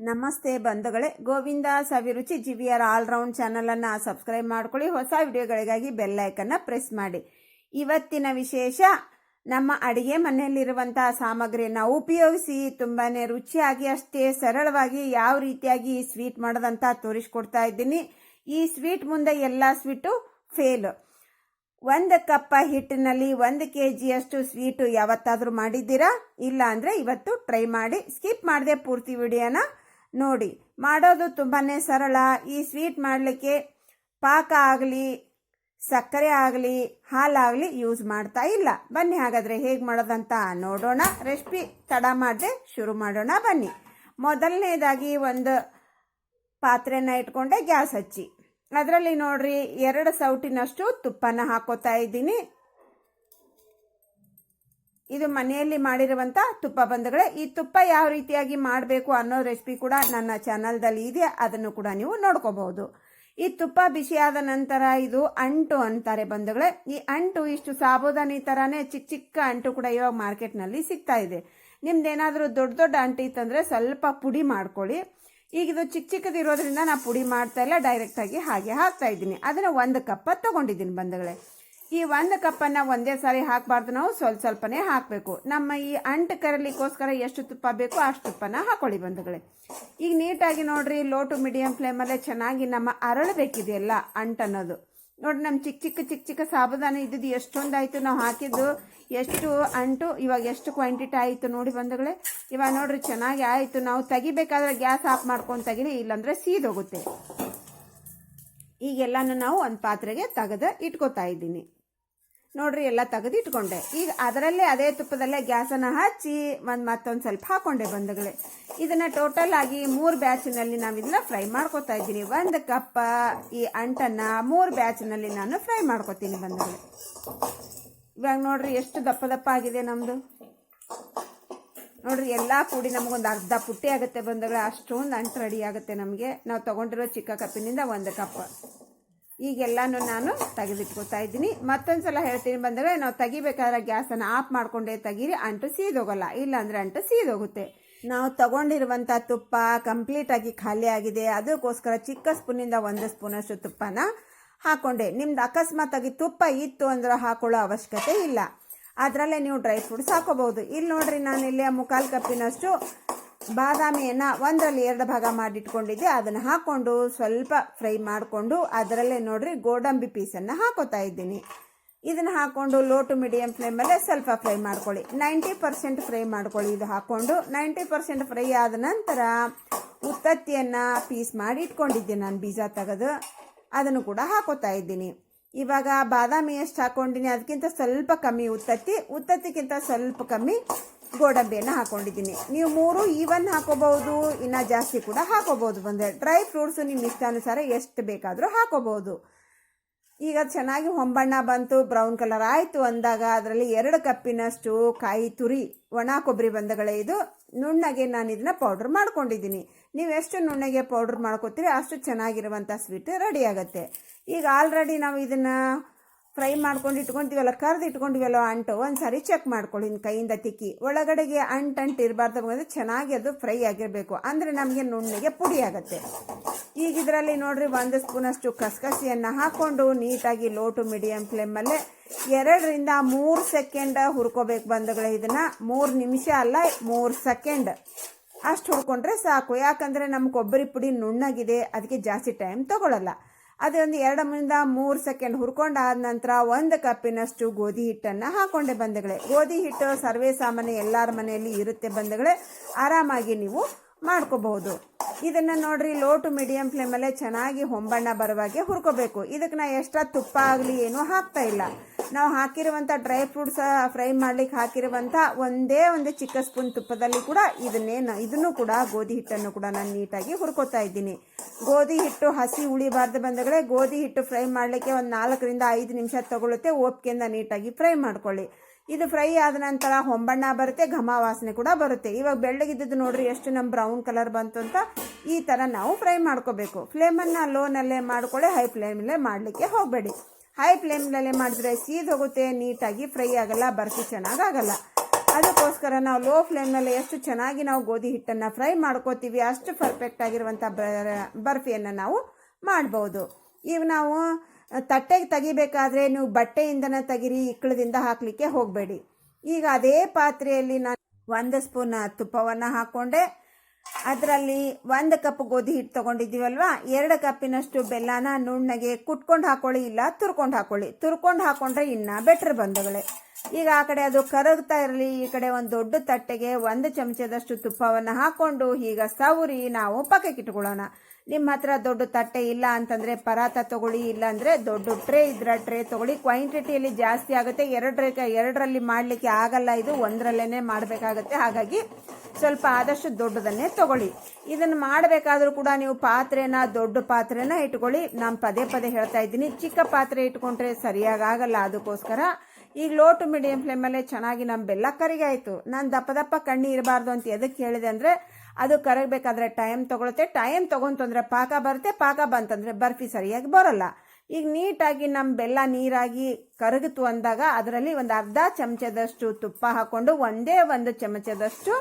ನಮಸ್ತೆ ಬಂಧುಗಳೇ, Govinda Saviruchi GVR all round ಚಾನಲನ್ನು ಸಬ್ಸ್ಕ್ರೈಬ್ ಮಾಡ್ಕೊಳ್ಳಿ, ಹೊಸ ವಿಡಿಯೋಗಳಿಗಾಗಿ ಬೆಲ್ ಐಕನ್ನ ಪ್ರೆಸ್ ಮಾಡಿ. ಇವತ್ತಿನ ವಿಶೇಷ, ನಮ್ಮ ಅಡಿಗೆ ಮನೆಯಲ್ಲಿರುವಂತಹ ಸಾಮಗ್ರಿಯನ್ನು ಉಪಯೋಗಿಸಿ ತುಂಬಾನೇ ರುಚಿಯಾಗಿ, ಅಷ್ಟೇ ಸರಳವಾಗಿ ಯಾವ ರೀತಿಯಾಗಿ ಈ ಸ್ವೀಟ್ ಮಾಡೋದಂತ ತೋರಿಸ್ಕೊಡ್ತಾ ಇದ್ದೀನಿ. ಈ ಸ್ವೀಟ್ ಮುಂದೆ ಎಲ್ಲ ಸ್ವೀಟು ಫೇಲ್. ಒಂದು ಕಪ್ಪ ಹಿಟ್ಟಿನಲ್ಲಿ ಒಂದು ಕೆ ಜಿಯಷ್ಟು ಸ್ವೀಟು ಯಾವತ್ತಾದರೂ ಮಾಡಿದ್ದೀರಾ? ಇಲ್ಲ ಅಂದರೆ ಇವತ್ತು ಟ್ರೈ ಮಾಡಿ. ಸ್ಕಿಪ್ ಮಾಡದೆ ಪೂರ್ತಿ ವಿಡಿಯೋನ. ನೋಡಿ, ಮಾಡೋದು ತುಂಬಾ ಸರಳ. ಈ ಸ್ವೀಟ್ ಮಾಡಲಿಕ್ಕೆ ಪಾಕ ಆಗಲಿ, ಸಕ್ಕರೆ ಆಗಲಿ, ಹಾಲಾಗಲಿ ಯೂಸ್ ಮಾಡ್ತಾ ಇಲ್ಲ. ಬನ್ನಿ ಹಾಗಾದರೆ ಹೇಗೆ ಮಾಡೋದಂತ ನೋಡೋಣ. ರೆಸಿಪಿ ತಡ ಮಾಡದೆ ಶುರು ಮಾಡೋಣ ಬನ್ನಿ. ಮೊದಲನೇದಾಗಿ ಒಂದು ಪಾತ್ರೆನ ಇಟ್ಕೊಂಡೆ ಗ್ಯಾಸ್ ಹಚ್ಚಿ. ಅದರಲ್ಲಿ ನೋಡ್ರಿ, ಎರಡು ಸೌಟಿನಷ್ಟು ತುಪ್ಪನ ಹಾಕೋತಾ ಇದ್ದೀನಿ. ಇದು ಮನೆಯಲ್ಲಿ ಮಾಡಿರುವಂಥ ತುಪ್ಪ ಬಂಧುಗಳೇ, ಈ ತುಪ್ಪ ಯಾವ ರೀತಿಯಾಗಿ ಮಾಡಬೇಕು ಅನ್ನೋ ರೆಸಿಪಿ ಕೂಡ ನನ್ನ ಚಾನಲ್ದಲ್ಲಿ ಇದೆ, ಅದನ್ನು ಕೂಡ ನೀವು ನೋಡ್ಕೋಬಹುದು. ಈ ತುಪ್ಪ ಬಿಸಿಯಾದ ನಂತರ ಇದು ಅಂಟು ಅಂತಾರೆ ಬಂಧುಗಳೇ. ಈ ಅಂಟು ಇಷ್ಟು ಸಾಬೂದಾನಿ ಥರನೇ ಚಿಕ್ಕ ಚಿಕ್ಕ ಅಂಟು ಕೂಡ ಇವಾಗ ಮಾರ್ಕೆಟ್ನಲ್ಲಿ ಸಿಗ್ತಾ ಇದೆ. ನಿಮ್ದೇನಾದರೂ ದೊಡ್ಡ ದೊಡ್ಡ ಅಂಟು ಇತ್ತಂದರೆ ಸ್ವಲ್ಪ ಪುಡಿ ಮಾಡ್ಕೊಳ್ಳಿ. ಈಗ ಇದು ಚಿಕ್ಕ ಚಿಕ್ಕದಿರೋದ್ರಿಂದ ನಾ ಪುಡಿ ಮಾಡ್ತಾ ಇಲ್ಲ ಡೈರೆಕ್ಟಾಗಿ ಹಾಗೆ ಹಾಕ್ತಾ ಇದ್ದೀನಿ. ಅದನ್ನು ಒಂದು ಕಪ್ಪ ತಗೊಂಡಿದ್ದೀನಿ ಬಂಧುಗಳೇ. ಈ ಒಂದು ಕಪ್ಪನ್ನು ಒಂದೇ ಸಾರಿ ಹಾಕಬಾರ್ದು. ನಾವು ಸ್ವಲ್ಪ ಸ್ವಲ್ಪನೇ ಹಾಕಬೇಕು. ನಮ್ಮ ಈ ಅಂಟು ಕರಲಿಕ್ಕೋಸ್ಕರ ಎಷ್ಟು ತುಪ್ಪ ಬೇಕೋ ಅಷ್ಟು ತುಪ್ಪನ ಹಾಕೊಳ್ಳಿ ಬಂಧುಗಳೇ. ಈಗ ನೀಟಾಗಿ ನೋಡ್ರಿ ಲೋ ಟು ಮೀಡಿಯಂ ಫ್ಲೇಮಲ್ಲೇ ಚೆನ್ನಾಗಿ ನಮ್ಮ ಅರಳಬೇಕಿದೆಯಲ್ಲ ಅಂಟು ಅನ್ನೋದು. ನೋಡಿ ನಮ್ಮ ಚಿಕ್ಕ ಚಿಕ್ಕ ಚಿಕ್ಕ ಚಿಕ್ಕ ಸಾಬುದಾನ ಇದ್ದಿದ್ದು ಎಷ್ಟೊಂದಾಯಿತು. ನಾವು ಹಾಕಿದ್ದು ಎಷ್ಟು ಅಂಟು, ಇವಾಗ ಎಷ್ಟು ಕ್ವಾಂಟಿಟಿ ಆಯಿತು ನೋಡಿ ಬಂಧುಗಳೇ. ಇವಾಗ ನೋಡ್ರಿ, ಚೆನ್ನಾಗಿ ಆಯಿತು. ನಾವು ತೆಗಿಬೇಕಾದ್ರೆ ಗ್ಯಾಸ್ ಆಫ್ ಮಾಡ್ಕೊಂಡು ತೆಗಿರಿ, ಇಲ್ಲಾಂದರೆ ಸೀದೋಗುತ್ತೆ. ಈಗೆಲ್ಲನೂ ನಾವು ಒಂದು ಪಾತ್ರೆಗೆ ತೆಗೆದು ಇಟ್ಕೋತಾ ಇದ್ದೀನಿ. ನೋಡ್ರಿ, ಎಲ್ಲ ತೆಗೆದು ಇಟ್ಕೊಂಡೆ. ಈಗ ಅದರಲ್ಲೇ ಅದೇ ತುಪ್ಪದಲ್ಲೇ ಗ್ಯಾಸನ್ನು ಹಚ್ಚಿ ಒಂದು ಮತ್ತೊಂದು ಸ್ವಲ್ಪ ಹಾಕೊಂಡೆ ಬಂಧುಗಳೇ ಇದನ್ನು ಟೋಟಲ್ ಆಗಿ ಮೂರು ಬ್ಯಾಚಿನಲ್ಲಿ ನಾವು ಇದನ್ನ ಫ್ರೈ ಮಾಡ್ಕೊತಾ ಇದ್ದೀನಿ. ಒಂದು ಕಪ್ಪ ಈ ಅಂಟನ್ನ ಮೂರು ಬ್ಯಾಚ್ನಲ್ಲಿ ನಾನು ಫ್ರೈ ಮಾಡ್ಕೊತೀನಿ ಬಂಧುಗಳೇ ಇವಾಗ ನೋಡ್ರಿ, ಎಷ್ಟು ದಪ್ಪ ದಪ್ಪ ಆಗಿದೆ ನಮ್ಮದು ನೋಡ್ರಿ, ಎಲ್ಲ ಕೂಡಿ ನಮಗೊಂದು ಅರ್ಧ ಪುಟ್ಟಿ ಆಗುತ್ತೆ ಬಂದಾಗ ಅಷ್ಟೊಂದು ಅಂಟು ರೆಡಿ ಆಗುತ್ತೆ ನಮಗೆ. ನಾವು ತೊಗೊಂಡಿರೋ ಚಿಕ್ಕ ಕಪ್ಪಿನಿಂದ ಒಂದು ಕಪ್. ಈಗೆಲ್ಲನೂ ನಾನು ತೆಗೆದಿಟ್ಕೊತಾ ಇದ್ದೀನಿ. ಮತ್ತೊಂದು ಸಲ ಹೇಳ್ತೀನಿ ಬಂದರೆ ನಾವು ತೆಗಿಬೇಕಾದ್ರೆ ಗ್ಯಾಸನ್ನು ಆಫ್ ಮಾಡಿಕೊಂಡೇ ತೆಗೀರಿ. ಅಂಟು ಸೀದೋಗಲ್ಲ, ಇಲ್ಲಾಂದರೆ ಅಂಟು ಸೀದೋಗುತ್ತೆ. ನಾವು ತಗೊಂಡಿರುವಂಥ ತುಪ್ಪ ಕಂಪ್ಲೀಟಾಗಿ ಖಾಲಿ ಆಗಿದೆ. ಅದಕ್ಕೋಸ್ಕರ ಚಿಕ್ಕ ಸ್ಪೂನಿಂದ ಒಂದು ಸ್ಪೂನಷ್ಟು ತುಪ್ಪನ ಹಾಕೊಂಡೆ. ನಿಮ್ದು ಅಕಸ್ಮಾತಾಗಿ ತುಪ್ಪ ಇತ್ತು ಅಂದ್ರೆ ಹಾಕೊಳ್ಳೋ ಅವಶ್ಯಕತೆ ಇಲ್ಲ. ಅದರಲ್ಲೇ ನೀವು ಡ್ರೈ ಫ್ರೂಟ್ಸ್ ಹಾಕೋಬಹುದು. ಇಲ್ಲಿ ನೋಡ್ರಿ ನಾನು ಇಲ್ಲಿ ಮುಕ್ಕಾಲು ಕಪ್ಪಿನಷ್ಟು ಬಾದಾಮಿಯನ್ನು ಒಂದರಲ್ಲಿ ಎರಡು ಭಾಗ ಮಾಡಿಟ್ಕೊಂಡಿದ್ದೆ. ಅದನ್ನು ಹಾಕ್ಕೊಂಡು ಸ್ವಲ್ಪ ಫ್ರೈ ಮಾಡಿಕೊಂಡು ಅದರಲ್ಲೇ ನೋಡ್ರಿ ಗೋಡಂಬಿ ಪೀಸನ್ನು ಹಾಕೋತಾ ಇದ್ದೀನಿ. ಇದನ್ನು ಹಾಕ್ಕೊಂಡು ಲೋ ಟು ಮೀಡಿಯಂ ಫ್ಲೇಮಲ್ಲೇ ಸ್ವಲ್ಪ ಫ್ರೈ ಮಾಡ್ಕೊಳ್ಳಿ. ನೈಂಟಿ ಪರ್ಸೆಂಟ್ ಫ್ರೈ ಮಾಡ್ಕೊಳ್ಳಿ ಇದು ಹಾಕ್ಕೊಂಡು ನೈಂಟಿ ಪರ್ಸೆಂಟ್ ಫ್ರೈ ಆದ ನಂತರ ಉತ್ತತ್ತಿಯನ್ನು ಪೀಸ್ ಮಾಡಿ ಇಟ್ಕೊಂಡಿದ್ದೆ ನಾನು ಬೀಜ ತೆಗೆದು. ಅದನ್ನು ಕೂಡ ಹಾಕೋತಾ ಇದ್ದೀನಿ. ಇವಾಗ ಬಾದಾಮಿ ಎಷ್ಟು ಹಾಕೊಂಡಿನಿ, ಅದಕ್ಕಿಂತ ಸ್ವಲ್ಪ ಕಮ್ಮಿ ಉತ್ತತ್ತಿ ಉತ್ತತ್ತಿಗಿಂತ ಸ್ವಲ್ಪ ಕಮ್ಮಿ ಗೋಡಂಬಿಯನ್ನು ಹಾಕೊಂಡಿದ್ದೀನಿ. ನೀವು ಮೂರು ಈವನ್ ಹಾಕೋಬಹುದು, ಇನ್ನು ಜಾಸ್ತಿ ಕೂಡ ಹಾಕೋಬಹುದು. ಬಂದರೆ ಡ್ರೈ ಫ್ರೂಟ್ಸು ನಿಮ್ಮ ಇಷ್ಟಾನುಸಾರ ಎಷ್ಟು ಬೇಕಾದರೂ ಹಾಕೋಬಹುದು. ಈಗ ಚೆನ್ನಾಗಿ ಹೊಂಬಣ್ಣ ಬಂತು ಬ್ರೌನ್ ಕಲರ್ ಆಯಿತು ಅಂದಾಗ ಅದರಲ್ಲಿ ಎರಡು ಕಪ್ಪಿನಷ್ಟು ಕಾಯಿ ತುರಿ, ಒಣ ಕೊಬ್ಬರಿ ಬಂದಗಳೇ ಇದು. ನುಣ್ಣಗೆ ನಾನು ಇದನ್ನ ಪೌಡ್ರ್ ಮಾಡ್ಕೊಂಡಿದ್ದೀನಿ. ನೀವು ಎಷ್ಟು ನುಣ್ಣಗೆ ಪೌಡ್ರ್ ಮಾಡ್ಕೋತೀರಿ ಅಷ್ಟು ಚೆನ್ನಾಗಿರುವಂಥ ಸ್ವೀಟ್ ರೆಡಿ ಆಗುತ್ತೆ. ಈಗ ಆಲ್ರೆಡಿ ನಾವು ಇದನ್ನು ಫ್ರೈ ಮಾಡ್ಕೊಂಡು ಇಟ್ಕೊತೀವಲ್ಲ, ಕರ್ದು ಇಟ್ಕೊಂಡಿವಲ್ಲ ಅಂಟು ಒಂದು ಸಾರಿ ಚೆಕ್ ಮಾಡ್ಕೊಳ್ಳಿ ಕೈಯಿಂದ ತಿಕ್ಕಿ. ಒಳಗಡೆಗೆ ಅಂಟು ಅಂಟು ಇರಬಾರ್ದು, ಅಂದರೆ ಚೆನ್ನಾಗಿ ಅದು ಫ್ರೈ ಆಗಿರಬೇಕು. ಅಂದರೆ ನಮಗೆ ನುಣ್ಣಗೆ ಪುಡಿ ಆಗುತ್ತೆ. ಈಗ ಇದರಲ್ಲಿ ನೋಡ್ರಿ ಒಂದು ಸ್ಪೂನಷ್ಟು ಕಸಕಸಿಯನ್ನು ಹಾಕ್ಕೊಂಡು ನೀಟಾಗಿ ಲೋ ಟು ಮೀಡಿಯಂ ಫ್ಲೇಮಲ್ಲೇ ಎರಡರಿಂದ ಮೂರು ಸೆಕೆಂಡ್ ಹುರ್ಕೋಬೇಕು ಬಂದಗಳೇ ಇದನ್ನು ಮೂರು ನಿಮಿಷ ಅಲ್ಲ, ಮೂರು ಸೆಕೆಂಡ್. ಅಷ್ಟು ಹುರ್ಕೊಂಡ್ರೆ ಸಾಕು. ಯಾಕಂದರೆ ನಮ್ಮ ಕೊಬ್ಬರಿ ಪುಡಿ ನುಣ್ಣಗಿದೆ ಅದಕ್ಕೆ ಜಾಸ್ತಿ ಟೈಮ್ ತಗೊಳ್ಳಲ್ಲ ಅದೇ ಒಂದು ಎರಡರಿಂದ ಮೂರು ಸೆಕೆಂಡ್ ಹುರ್ಕೊಂಡಾದ ನಂತರ ಒಂದು ಕಪ್ಪಿನಷ್ಟು ಗೋಧಿ ಹಿಟ್ಟನ್ನು ಹಾಕೊಂಡೆ ಬಂದಗಳೇ ಗೋಧಿ ಹಿಟ್ಟು ಸರ್ವೇ ಸಾಮಾನ್ಯ ಎಲ್ಲರ ಮನೆಯಲ್ಲಿ ಇರುತ್ತೆ ಬಂದಗಳೇ ಆರಾಮಾಗಿ ನೀವು ಮಾಡ್ಕೋಬಹುದು. ಇದನ್ನು ನೋಡ್ರಿ ಲೋ ಟು ಮೀಡಿಯಂ ಫ್ಲೇಮಲ್ಲೇ ಚೆನ್ನಾಗಿ ಹೊಂಬಣ್ಣ ಬರುವಾಗೆ ಹುರ್ಕೋಬೇಕು. ಇದಕ್ಕೆ ನಾ ಎಕ್ಸ್ಟ್ರಾ ತುಪ್ಪ ಆಗಲಿ ಏನೂ ಹಾಕ್ತಾ ಇಲ್ಲ. ನಾವು ಹಾಕಿರುವಂಥ ಡ್ರೈ ಫ್ರೂಟ್ಸ್ ಫ್ರೈ ಮಾಡ್ಲಿಕ್ಕೆ ಹಾಕಿರುವಂಥ ಒಂದೇ ಒಂದು ಚಿಕ್ಕ ಸ್ಪೂನ್ ತುಪ್ಪದಲ್ಲಿ ಕೂಡ ಇದನ್ನೇನು ಇದನ್ನು ಕೂಡ, ಗೋಧಿ ಹಿಟ್ಟನ್ನು ಕೂಡ ನಾನು ನೀಟಾಗಿ ಹುರ್ಕೋತಾ ಇದ್ದೀನಿ. ಗೋಧಿ ಹಿಟ್ಟು ಹಸಿ ಉಳಿಬಾರ್ದು ಬಂದಗಳೇ ಗೋಧಿ ಹಿಟ್ಟು ಫ್ರೈ ಮಾಡಲಿಕ್ಕೆ ಒಂದು ನಾಲ್ಕರಿಂದ ಐದು ನಿಮಿಷ ತಗೊಳುತ್ತೆ. ಓಪಿಕೆಯಿಂದ ನೀಟಾಗಿ ಫ್ರೈ ಮಾಡ್ಕೊಳ್ಳಿ. ಇದು ಫ್ರೈ ಆದ ನಂತರ ಹೊಂಬಣ್ಣ ಬರುತ್ತೆ, ಘಮ ವಾಸನೆ ಕೂಡ ಬರುತ್ತೆ. ಇವಾಗ ಬೆಳ್ಳಗಿದ್ದು ನೋಡ್ರಿ, ಎಷ್ಟು ನಮ್ಮ ಬ್ರೌನ್ ಕಲರ್ ಬಂತು ಅಂತ. ಈ ಥರ ನಾವು ಫ್ರೈ ಮಾಡ್ಕೋಬೇಕು. ಫ್ಲೇಮನ್ನು ಲೋನಲ್ಲೇ ಮಾಡ್ಕೊಳ್ಳಿ ಹೈ ಫ್ಲೇಮಲ್ಲೇ ಮಾಡಲಿಕ್ಕೆ ಹೋಗಬೇಡಿ. ಹೈ ಫ್ಲೇಮ್ನಲ್ಲೇ ಮಾಡಿದ್ರೆ ಸೀದ್ ಹೋಗುತ್ತೆ, ನೀಟಾಗಿ ಫ್ರೈ ಆಗಲ್ಲ ಬರ್ಫಿ ಚೆನ್ನಾಗಾಗಲ್ಲ ಅದಕ್ಕೋಸ್ಕರ ನಾವು ಲೋ ಫ್ಲೇಮ್ನಲ್ಲಿ ಎಷ್ಟು ಚೆನ್ನಾಗಿ ನಾವು ಗೋಧಿ ಹಿಟ್ಟನ್ನು ಫ್ರೈ ಮಾಡ್ಕೋತೀವಿ, ಅಷ್ಟು ಪರ್ಫೆಕ್ಟ್ ಆಗಿರುವಂಥ ಬರ್ಫಿಯನ್ನು ನಾವು ಮಾಡ್ಬೋದು. ಈಗ ನಾವು ತಟ್ಟೆಗೆ ತೆಗಿಬೇಕಾದ್ರೆ ನೀವು ಬಟ್ಟೆಯಿಂದನೇ ತೆಗಿರಿ ಇಕ್ಕಳದಿಂದ ಹಾಕಲಿಕ್ಕೆ ಹೋಗಬೇಡಿ. ಈಗ ಅದೇ ಪಾತ್ರೆಯಲ್ಲಿ ನಾನು ಒಂದು ಸ್ಪೂನ್ ತುಪ್ಪವನ್ನು ಹಾಕ್ಕೊಂಡೆ ಅದರಲ್ಲಿ ಒಂದು ಕಪ್ ಗೋಧಿ ಹಿಟ್ಟು ತೊಗೊಂಡಿದ್ದೀವಲ್ವಾ? ಎರಡು ಕಪ್ಪಿನಷ್ಟು ಬೆಲ್ಲನ ನುಣ್ಣಗೆ ಕುಟ್ಕೊಂಡು ಹಾಕೊಳ್ಳಿ, ಇಲ್ಲ ತುರ್ಕೊಂಡು ಹಾಕೊಳ್ಳಿ. ತುರ್ಕೊಂಡು ಹಾಕೊಂಡ್ರೆ ಇನ್ನ ಬೆಟ್ರ್ ಬಂಧುಗಳೇ ಈಗ ಆ ಕಡೆ ಅದು ಕರಗ್ತಾ ಇರಲಿ. ಈ ಕಡೆ ಒಂದು ದೊಡ್ಡ ತಟ್ಟೆಗೆ ಒಂದು ಚಮಚದಷ್ಟು ತುಪ್ಪವನ್ನು ಹಾಕೊಂಡು ಈಗ ಸವರಿ ನಾವು ಪಕ್ಕಕ್ಕೆ ಇಟ್ಕೊಳ್ಳೋಣ. ನಿಮ್ಮ ಹತ್ರ ದೊಡ್ಡ ತಟ್ಟೆ ಇಲ್ಲ ಅಂತಂದ್ರೆ ಪರಾತ ತಗೊಳ್ಳಿ ಇಲ್ಲ ಅಂದ್ರೆ ದೊಡ್ಡ ಟ್ರೇ ಇದ್ರ ಟ್ರೇ ತಗೊಳ್ಳಿ. ಕ್ವಾಂಟಿಟಿಯಲ್ಲಿ ಜಾಸ್ತಿ ಆಗುತ್ತೆ. ಎರಡರ ಎರಡರಲ್ಲಿ ಮಾಡಲಿಕ್ಕೆ ಆಗಲ್ಲ ಇದು, ಒಂದರಲ್ಲೇನೆ ಮಾಡಬೇಕಾಗುತ್ತೆ. ಹಾಗಾಗಿ ಸ್ವಲ್ಪ ಆದಷ್ಟು ದೊಡ್ಡದನ್ನೇ ತಗೊಳ್ಳಿ. ಇದನ್ನು ಮಾಡಬೇಕಾದ್ರೂ ಕೂಡ ನೀವು ಪಾತ್ರೆನ, ದೊಡ್ಡ ಪಾತ್ರೆನ ಇಟ್ಕೊಳ್ಳಿ. ನಾನು ಪದೇ ಪದೇ ಹೇಳ್ತಾ ಇದ್ದೀನಿ, ಚಿಕ್ಕ ಪಾತ್ರೆ ಇಟ್ಕೊಂಡ್ರೆ ಸರಿಯಾಗಿ ಆಗಲ್ಲ ಅದಕ್ಕೋಸ್ಕರ. ಈಗ ಲೋ ಟು ಮೀಡಿಯಂ ಫ್ಲೇಮಲ್ಲೇ ಚೆನ್ನಾಗಿ ನಮ್ಮ ಬೆಲ್ಲ ಕರಿಗಾಯಿತು. ನಾನು ದಪ್ಪ ದಪ್ಪ ಕಣ್ಣಿ ಇರಬಾರ್ದು ಅಂತ ಎದಕ್ಕೆ ಹೇಳಿದೆ ಅಂದರೆ ಅದು ಕರಗಬೇಕಾದ್ರೆ ಟೈಮ್ ತಗೊಳುತ್ತೆ. ಟೈಮ್ ತಗೊಂತಂದ್ರೆ ಪಾಕ ಬರುತ್ತೆ, ಪಾಕ ಬಂತಂದ್ರೆ ಬರ್ಫಿ ಸರಿಯಾಗಿ ಬರೋಲ್ಲ. ಈಗ ನೀಟಾಗಿ ನಮ್ಮ ಬೆಲ್ಲ ನೀರಾಗಿ ಕರಗಿತು ಅಂದಾಗ ಅದರಲ್ಲಿ ಒಂದು ಅರ್ಧ ಚಮಚದಷ್ಟು ತುಪ್ಪ ಹಾಕೊಂಡು, ಒಂದೇ ಒಂದು ಚಮಚದಷ್ಟು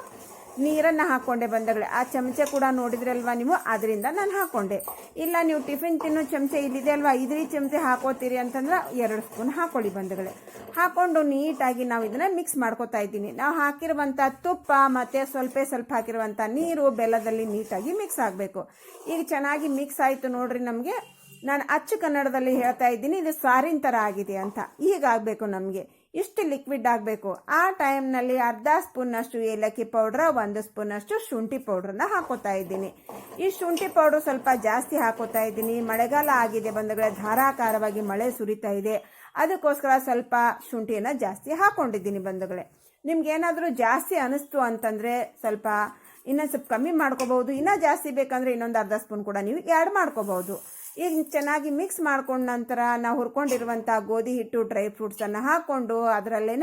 ನೀರನ್ನು ಹಾಕ್ಕೊಂಡೆ ಬಂದಗಳೇ. ಆ ಚಮಚೆ ಕೂಡ ನೋಡಿದ್ರಲ್ವಾ ನೀವು? ಅದರಿಂದ ನಾನು ಹಾಕ್ಕೊಂಡೆ ಇಲ್ಲ, ನೀವು ಟಿಫಿನ್ ತಿನ್ನೋ ಚಮಚೆ ಇಲ್ಲಿದೆ ಅಲ್ವಾ? ಇದ್ರಿ ಚಮಚ ಹಾಕೋತೀರಿ ಅಂತಂದ್ರೆ ಎರಡು ಸ್ಪೂನ್ ಹಾಕೊಳ್ಳಿ ಬಂದಗಳೇ. ಹಾಕ್ಕೊಂಡು ನೀಟಾಗಿ ನಾವು ಇದನ್ನು ಮಿಕ್ಸ್ ಮಾಡ್ಕೋತಾ ಇದ್ದೀನಿ. ನಾವು ಹಾಕಿರುವಂಥ ತುಪ್ಪ ಮತ್ತು ಸ್ವಲ್ಪ ಸ್ವಲ್ಪ ಹಾಕಿರುವಂಥ ನೀರು ಬೆಲ್ಲದಲ್ಲಿ ನೀಟಾಗಿ ಮಿಕ್ಸ್ ಆಗಬೇಕು. ಈಗ ಚೆನ್ನಾಗಿ ಮಿಕ್ಸ್ ಆಯಿತು ನೋಡ್ರಿ ನಮಗೆ. ನಾನು ಅಚ್ಚು ಕನ್ನಡದಲ್ಲಿ ಹೇಳ್ತಾ ಇದ್ದೀನಿ, ಇದು ಸಾರಿನ ಥರ ಆಗಿದೆ ಅಂತ. ಈಗ ಆಗಬೇಕು ನಮಗೆ. ಇಷ್ಟು ಲಿಕ್ವಿಡ್ ಆಗಬೇಕು. ಆ ಟೈಮ್ನಲ್ಲಿ ಅರ್ಧ ಸ್ಪೂನಷ್ಟು ಏಲಕ್ಕಿ ಪೌಡ್ರ ಒಂದು ಸ್ಪೂನಷ್ಟು ಶುಂಠಿ ಪೌಡ್ರನ್ನ ಹಾಕೋತಾ ಇದ್ದೀನಿ. ಈ ಶುಂಠಿ ಪೌಡ್ರ್ ಸ್ವಲ್ಪ ಜಾಸ್ತಿ ಹಾಕೋತಾ ಇದ್ದೀನಿ. ಮಳೆಗಾಲ ಆಗಿದೆ ಬಂದಗಳ ಧಾರಾಕಾರವಾಗಿ ಮಳೆ ಸುರಿತಾ ಇದೆ. ಅದಕ್ಕೋಸ್ಕರ ಸ್ವಲ್ಪ ಶುಂಠಿಯನ್ನು ಜಾಸ್ತಿ ಹಾಕೊಂಡಿದ್ದೀನಿ ಬಂಧುಗಳೇ. ನಿಮ್ಗೇನಾದರೂ ಜಾಸ್ತಿ ಅನಿಸ್ತು ಅಂತಂದರೆ ಸ್ವಲ್ಪ ಇನ್ನೊಂದು ಸ್ವಲ್ಪ ಕಮ್ಮಿ ಮಾಡ್ಕೋಬಹುದು. ಇನ್ನೂ ಜಾಸ್ತಿ ಬೇಕಂದ್ರೆ ಇನ್ನೊಂದು ಅರ್ಧ ಸ್ಪೂನ್ ಕೂಡ ನೀವು ಆ್ಯಡ್ ಮಾಡ್ಕೋಬಹುದು. ಈಗ ಚೆನ್ನಾಗಿ ಮಿಕ್ಸ್ ಮಾಡ್ಕೊಂಡ ನಂತರ ನಾವು ಹುರ್ಕೊಂಡಿರುವಂಥ ಗೋಧಿ ಹಿಟ್ಟು ಡ್ರೈ ಫ್ರೂಟ್ಸನ್ನು ಹಾಕ್ಕೊಂಡು ಅದರಲ್ಲೇ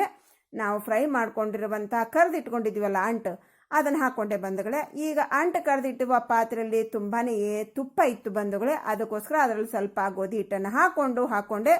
ನಾವು ಫ್ರೈ ಮಾಡ್ಕೊಂಡಿರುವಂಥ ಕರೆದಿಟ್ಕೊಂಡಿದ್ದೀವಲ್ಲ ಅಂಟು, ಅದನ್ನು ಹಾಕ್ಕೊಂಡೆ ಬಂಧುಗಳೇ. ಈಗ ಅಂಟು ಕರೆದಿಟ್ಟುವ ಪಾತ್ರೆಯಲ್ಲಿ ತುಂಬಾ ತುಪ್ಪ ಇತ್ತು ಬಂಧುಗಳೇ. ಅದಕ್ಕೋಸ್ಕರ ಅದರಲ್ಲಿ ಸ್ವಲ್ಪ ಗೋಧಿ ಹಿಟ್ಟನ್ನು ಹಾಕ್ಕೊಂಡು ಹಾಕ್ಕೊಂಡೆ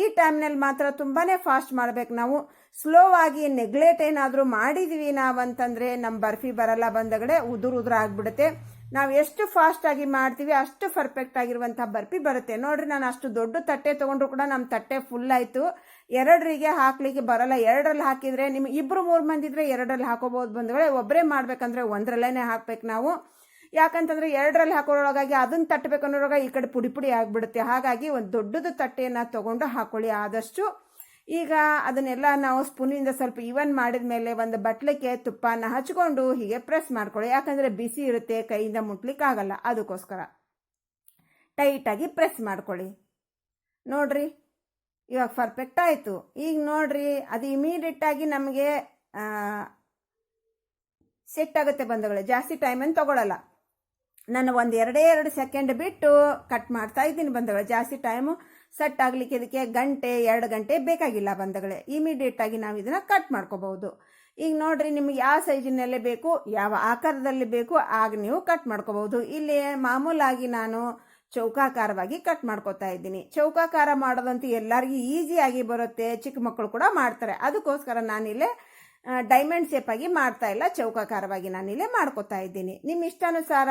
ಈ ಟೈಮ್ನಲ್ಲಿ ಮಾತ್ರ ತುಂಬಾ ಫಾಸ್ಟ್ ಮಾಡ್ಬೇಕು ನಾವು. ಸ್ಲೋ ಆಗಿ ನೆಗ್ಲೆಟ್ ಏನಾದರೂ ಮಾಡಿದ್ವಿ ನಾವಂತಂದರೆ ನಮ್ಮ ಬರ್ಫಿ ಬರಲ್ಲ ಬಂದಗಡೆ ಉದುರು ಉದುರು ಆಗಿಬಿಡುತ್ತೆ. ನಾವು ಎಷ್ಟು ಫಾಸ್ಟ್ ಆಗಿ ಮಾಡ್ತೀವಿ, ಅಷ್ಟು ಪರ್ಫೆಕ್ಟ್ ಆಗಿರುವಂಥ ಬರ್ಪಿ ಬರುತ್ತೆ. ನೋಡ್ರಿ, ನಾನು ಅಷ್ಟು ದೊಡ್ಡ ತಟ್ಟೆ ತಗೊಂಡ್ರು ಕೂಡ ನಮ್ಮ ತಟ್ಟೆ ಫುಲ್ ಆಯಿತು. ಎರಡರಿಗೆ ಹಾಕ್ಲಿಕ್ಕೆ ಬರಲ್ಲ. ಎರಡರಲ್ಲಿ ಹಾಕಿದರೆ ನಿಮ್ಗೆ ಇಬ್ಬರು ಮೂರು ಮಂದಿ ಇದ್ರೆ ಎರಡರಲ್ಲಿ ಹಾಕೋಬಹುದು ಬಂದ್ಗಳೇ ಒಬ್ಬರೇ ಮಾಡ್ಬೇಕಂದ್ರೆ ಒಂದರಲ್ಲೇ ಹಾಕ್ಬೇಕು ನಾವು. ಯಾಕಂತಂದ್ರೆ ಎರಡರಲ್ಲಿ ಹಾಕೋರೊಳಗಾಗಿ ಅದನ್ನ ತಟ್ಟಬೇಕು ಅನ್ನೋವಾಗ ಈ ಕಡೆ ಪುಡಿ ಪುಡಿ ಆಗಿಬಿಡುತ್ತೆ. ಹಾಗಾಗಿ ಒಂದು ದೊಡ್ಡದು ತಟ್ಟೆಯನ್ನು ತಗೊಂಡು ಹಾಕೊಳ್ಳಿ ಆದಷ್ಟು. ಈಗ ಅದನ್ನೆಲ್ಲ ನಾವು ಸ್ಪೂನಿಂದ ಸ್ವಲ್ಪ ಇವನ್ ಮಾಡಿದ ಮೇಲೆ ಒಂದು ಬಟ್ಲಕ್ಕೆ ತುಪ್ಪನ ಹಚ್ಕೊಂಡು ಹೀಗೆ ಪ್ರೆಸ್ ಮಾಡ್ಕೊಳ್ಳಿ. ಯಾಕಂದರೆ ಬಿಸಿ ಇರುತ್ತೆ, ಕೈಯಿಂದ ಮುಟ್ಲಿಕ್ಕೆ ಆಗಲ್ಲ ಅದಕ್ಕೋಸ್ಕರ ಟೈಟಾಗಿ ಪ್ರೆಸ್ ಮಾಡ್ಕೊಳ್ಳಿ. ನೋಡ್ರಿ, ಇವಾಗ ಪರ್ಫೆಕ್ಟ್ ಆಯಿತು. ಈಗ ನೋಡ್ರಿ, ಅದು ಇಮಿಡಿಯೇಟಾಗಿ ನಮಗೆ ಸೆಟ್ ಆಗುತ್ತೆ ಬಂಧುಗಳೇ. ಜಾಸ್ತಿ ಟೈಮನ್ನು ತಗೊಳ್ಳಲ್ಲ ನಾನು ಒಂದು ಎರಡೇ ಎರಡು ಸೆಕೆಂಡ್ ಬಿಟ್ಟು ಕಟ್ ಮಾಡ್ತಾ ಇದ್ದೀನಿ ಬಂಧುಗಳೇ. ಜಾಸ್ತಿ ಟೈಮು ಸೆಟ್ ಆಗಲಿಕ್ಕೆ ಇದಕ್ಕೆ ಗಂಟೆ, ಎರಡು ಗಂಟೆ ಬೇಕಾಗಿಲ್ಲ ಬಂಧುಗಳೇ. ಇಮಿಡಿಯೇಟಾಗಿ ನಾವು ಇದನ್ನು ಕಟ್ ಮಾಡ್ಕೋಬಹುದು. ಈಗ ನೋಡ್ರಿ ನಿಮ್ಗೆ ಯಾವ ಸೈಜಿನಲ್ಲೇ ಬೇಕು, ಯಾವ ಆಕಾರದಲ್ಲಿ ಬೇಕು, ಆಗ ನೀವು ಕಟ್ ಮಾಡ್ಕೋಬಹುದು. ಇಲ್ಲಿ ಮಾಮೂಲಾಗಿ ನಾನು ಚೌಕಾಕಾರವಾಗಿ ಕಟ್ ಮಾಡ್ಕೋತಾ ಇದ್ದೀನಿ. ಚೌಕಾಕಾರ ಮಾಡೋದಂತೂ ಎಲ್ಲರಿಗೂ ಈಸಿಯಾಗಿ ಬರುತ್ತೆ. ಚಿಕ್ಕ ಮಕ್ಕಳು ಕೂಡ ಮಾಡ್ತಾರೆ. ಅದಕ್ಕೋಸ್ಕರ ನಾನಿಲ್ಲೇ ಡೈಮಂಡ್ ಶೇಪಾಗಿ ಮಾಡ್ತಾ ಇಲ್ಲ. ಚೌಕಾಕಾರವಾಗಿ ನಾನಿಲ್ಲೇ ಮಾಡ್ಕೋತಾ ಇದ್ದೀನಿ. ನಿಮ್ಮ ಇಷ್ಟಾನುಸಾರ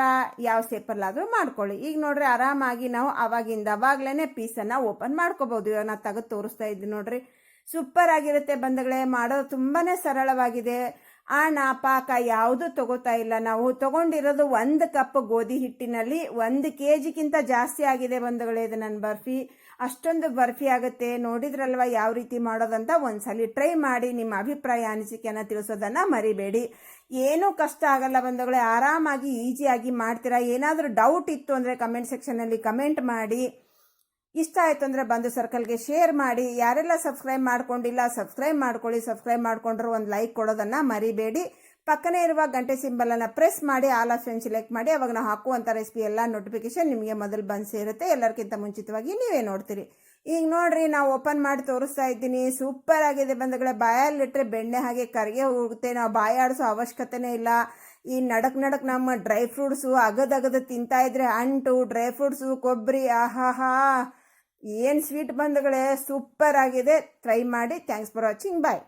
ಯಾವ ಶೇಪಲ್ಲಾದರೂ ಮಾಡ್ಕೊಳ್ಳಿ. ಈಗ ನೋಡ್ರಿ ಆರಾಮಾಗಿ ನಾವು ಅವಾಗಿಂದ ಅವಾಗಲೇ ಪೀಸನ್ನು ಓಪನ್ ಮಾಡ್ಕೋಬೋದು. ಇವಾಗ ನಾನು ತೆಗೆದು ತೋರಿಸ್ತಾ ಇದ್ದೀನಿ ನೋಡ್ರಿ. ಸೂಪರ್ ಆಗಿರುತ್ತೆ ಬಂಧುಗಳೇ. ಮಾಡೋದು ತುಂಬಾ ಸರಳವಾಗಿದೆ. ಆಣ ಪಾಕ ಯಾವುದು ತಗೋತಾ ಇಲ್ಲ. ನಾವು ತಗೊಂಡಿರೋದು ಒಂದು ಕಪ್ ಗೋಧಿ ಹಿಟ್ಟಿನಲ್ಲಿ ಒಂದು ಕೆ ಜಿಗಿಂತ ಜಾಸ್ತಿ ಆಗಿದೆ ಬಂಧುಗಳೇ, ಇದು ನನ್ನ ಬರ್ಫಿ. ಅಷ್ಟೊಂದು ಬರ್ಫಿ ಆಗುತ್ತೆ. ನೋಡಿದ್ರಲ್ವ ಯಾವ ರೀತಿ ಮಾಡೋದಂತ? ಒಂದ್ಸಲಿ ಟ್ರೈ ಮಾಡಿ, ನಿಮ್ಮ ಅಭಿಪ್ರಾಯ, ಅನಿಸಿಕೆಯನ್ನು ತಿಳಿಸೋದನ್ನ ಮರಿಬೇಡಿ. ಏನೂ ಕಷ್ಟ ಆಗಲ್ಲ ಬಂಧುಗಳೇ, ಆರಾಮಾಗಿ ಈಜಿಯಾಗಿ ಮಾಡ್ತೀರಾ? ಏನಾದರೂ ಡೌಟ್ ಇತ್ತು ಅಂದರೆ ಕಮೆಂಟ್ ಸೆಕ್ಷನಲ್ಲಿ ಕಮೆಂಟ್ ಮಾಡಿ. ಇಷ್ಟ ಆಯಿತು ಅಂದರೆ ಬಂದು ಸರ್ಕಲ್ಗೆ ಶೇರ್ ಮಾಡಿ. ಯಾರೆಲ್ಲ ಸಬ್ಸ್ಕ್ರೈಬ್ ಮಾಡ್ಕೊಂಡಿಲ್ಲ ಸಬ್ಸ್ಕ್ರೈಬ್ ಮಾಡ್ಕೊಳ್ಳಿ. ಸಬ್ಸ್ಕ್ರೈಬ್ ಮಾಡ್ಕೊಂಡ್ರೆ ಒಂದು ಲೈಕ್ ಕೊಡೋದನ್ನು ಮರಿಬೇಡಿ. ಪಕ್ಕನೇ ಇರುವ ಗಂಟೆ ಸಿಂಬಲನ್ನು ಪ್ರೆಸ್ ಮಾಡಿ ಆಲ್ ಆಪ್ಷನ್ ಸೆಲೆಕ್ಟ್ ಮಾಡಿ. ಅವಾಗ ನಾವು ಹಾಕುವಂಥ ರೆಸಿಪಿ ಎಲ್ಲ ನೋಟಿಫಿಕೇಶನ್ ನಿಮಗೆ ಮೊದಲು ಬಂದು ಸೇರುತ್ತೆ. ಎಲ್ಲರಿಗಿಂತ ಮುಂಚಿತವಾಗಿ ನೀವೇ ನೋಡ್ತೀರಿ. ಈಗ ನೋಡ್ರಿ, ನಾವು ಓಪನ್ ಮಾಡಿ ತೋರಿಸ್ತಾ ಇದ್ದೀನಿ. ಸೂಪರ್ ಆಗಿದೆ ಬಂದಗಳೇ ಬಾಯಲ್ಲಿಟ್ಟರೆ ಬೆಣ್ಣೆ ಹಾಗೆ ಕರಿಗೆ ಹೋಗುತ್ತೆ. ನಾವು ಬಾಯಿ ಆಡಿಸೋ ಅವಶ್ಯಕತೆನೇ ಇಲ್ಲ. ಈ ನಡಕ್ ನಡಕ್ ನಮ್ಮ ಡ್ರೈ ಫ್ರೂಟ್ಸು ಅಗದಗದ ಅಗದ ತಿಂತಾ ಇದ್ರೆ ಅಂಟು ಡ್ರೈ ಫ್ರೂಟ್ಸು ಕೊಬ್ಬರಿ, ಆಹಾಹಾ. ಏನು ಸ್ವೀಟ್ ಬಂದಗಳೇ ಸೂಪರ್ ಆಗಿದೆ. ಟ್ರೈ ಮಾಡಿ. Thanks for watching bye